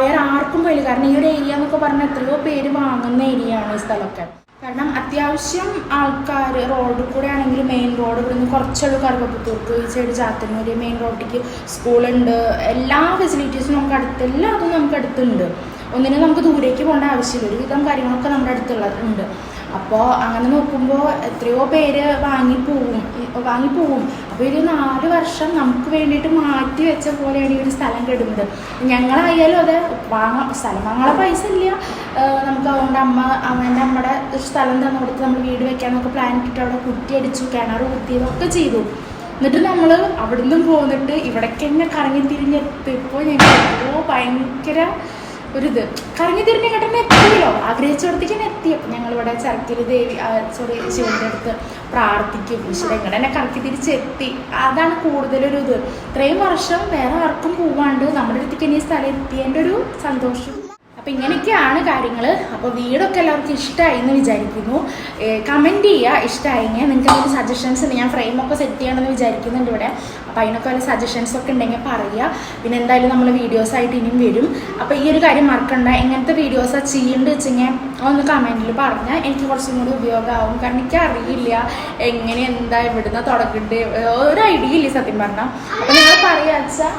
വേറെ ആർക്കും പോയില്ല കാരണം ഈ ഒരു ഏരിയ എന്നൊക്കെ പറഞ്ഞാൽ എത്രയോ പേര് വാങ്ങുന്ന ഏരിയ ആണ് ഈ സ്ഥലമൊക്കെ. കാരണം അത്യാവശ്യം ആൾക്കാർ റോഡിൽ കൂടെ ആണെങ്കിൽ മെയിൻ റോഡ് ഇവിടുന്ന് കുറച്ചുള്ളൂ കറുകപ്പുത്തൂർക്ക് ഈ സൈഡ് ചാത്തന്നൂര് മെയിൻ റോഡിലേക്ക് സ്കൂളുണ്ട്. എല്ലാ ഫെസിലിറ്റീസും നമുക്ക് അടുത്ത് എല്ലാതും നമുക്ക് അടുത്തുണ്ട്. ഒന്നിനും നമുക്ക് ദൂരേക്ക് പോകേണ്ട ആവശ്യമില്ല. ഒരുവിധം കാര്യങ്ങളൊക്കെ നമ്മുടെ അടുത്തുള്ള ഉണ്ട്. അപ്പോൾ അങ്ങനെ നോക്കുമ്പോൾ എത്രയോ പേര് വാങ്ങിപ്പോവും. വാങ്ങിപ്പോവും. അപ്പോൾ ഒരു നാല് വർഷം നമുക്ക് വേണ്ടിയിട്ട് മാറ്റി വെച്ച പോലെയാണ് ഈ ഒരു സ്ഥലം കിടുന്നത്. ഞങ്ങളായാലും അതെ വാങ്ങ സ്ഥലം വാങ്ങാനുള്ള പൈസ ഇല്ല. നമുക്ക് അതുകൊണ്ട് അമ്മ അമ്മേന്റെ അമ്മയുടെ സ്ഥലം തന്നു കൊടുത്ത് നമ്മൾ വീട് വെക്കാനൊക്കെ പ്ലാൻ ഇട്ടിട്ട് അവിടെ കുട്ടി അടിച്ചു കിണർ കുത്തിയതൊക്കെ ചെയ്തു. എന്നിട്ട് നമ്മൾ അവിടുന്ന് പോന്നിട്ട് ഇവിടേക്ക് തന്നെ കറങ്ങി തിരിഞ്ഞെത്തിയപ്പോൾ ഞങ്ങൾ ഭയങ്കര ഒരിത് കറങ്ങി തിരിഞ്ഞ ഘട്ടന എത്തിയല്ലോ. ആഗ്രഹിച്ചോടത്തേക്ക് തന്നെ ഞങ്ങളിവിടെ ചർക്കിൽ ദേവി സോറി ശിവന്റെ അടുത്ത് പ്രാർത്ഥിക്കും. ഈശ്വരൻ എങ്ങനെ തന്നെ കറക്കി തിരിച്ചെത്തി അതാണ് കൂടുതലൊരു ഇത്. ഇത്രയും വർഷം വേറെ ആർക്കും പോവാണ്ട്. നമ്മുടെ അടുത്തേക്ക് ഇനി സ്ഥലം എത്തിയതിന്റെ ഒരു സന്തോഷം. അപ്പം ഇങ്ങനെയൊക്കെയാണ് കാര്യങ്ങൾ അപ്പോൾ വീടൊക്കെ എല്ലാവർക്കും ഇഷ്ടമായി എന്ന് വിചാരിക്കുന്നു. കമന്റ് ചെയ്യുക ഇഷ്ടമായെങ്കിൽ നിങ്ങൾക്ക് അതിന്റെ സജഷൻസ് ഞാൻ ഫ്രെയിമൊക്കെ സെറ്റ് ചെയ്യണമെന്ന് വിചാരിക്കുന്നുണ്ട് ഇവിടെ. അപ്പോൾ അതിനൊക്കെ വല്ല സജഷൻസ് ഒക്കെ ഉണ്ടെങ്കിൽ പറയുക പിന്നെ എന്തായാലും നമ്മൾ വീഡിയോസ് ആയിട്ട് ഇനിയും വരും. അപ്പോൾ ഈ ഒരു കാര്യം മറക്കണ്ട. എങ്ങനത്തെ വീഡിയോസാണ് ചെയ്യേണ്ടത് വെച്ചെങ്കിൽ ഒന്ന് കമന്റിൽ പറഞ്ഞാൽ എനിക്ക് കുറച്ചും കൂടി ഉപയോഗമാവും കാരണം എനിക്ക് അറിയില്ല. എങ്ങനെ എന്താ ഇവിടുന്ന് തുടങ്ങേണ്ടത് ഒരു ഐഡിയ ഇല്ല സത്യം പറഞ്ഞാൽ അപ്പോൾ നിങ്ങൾ പറയാച്ചാൽ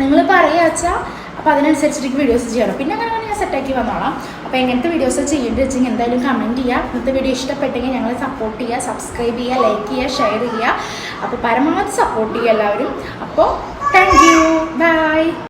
നിങ്ങൾ പറയാച്ചാൽ അപ്പോൾ അതിനനുസരിച്ചിട്ട് വീഡിയോസ് ചെയ്യണം. പിന്നെ അങ്ങനെ ഞാൻ സെറ്റാക്കി വന്നോളാം. അപ്പോൾ എങ്ങനത്തെ വീഡിയോസ് ചെയ്യേണ്ടത് വെച്ചെങ്കിൽ എന്തായാലും കമന്റ് ചെയ്യുക. ഇന്നത്തെ വീഡിയോ ഇഷ്ടപ്പെട്ടെങ്കിൽ ഞങ്ങളെ സപ്പോർട്ട് ചെയ്യുക സബ്സ്ക്രൈബ് ചെയ്യുക ലൈക്ക് ചെയ്യുക ഷെയർ ചെയ്യുക. അപ്പോൾ പരമാവധി സപ്പോർട്ട് ചെയ്യുക എല്ലാവരും. അപ്പോൾ താങ്ക് യു ബൈ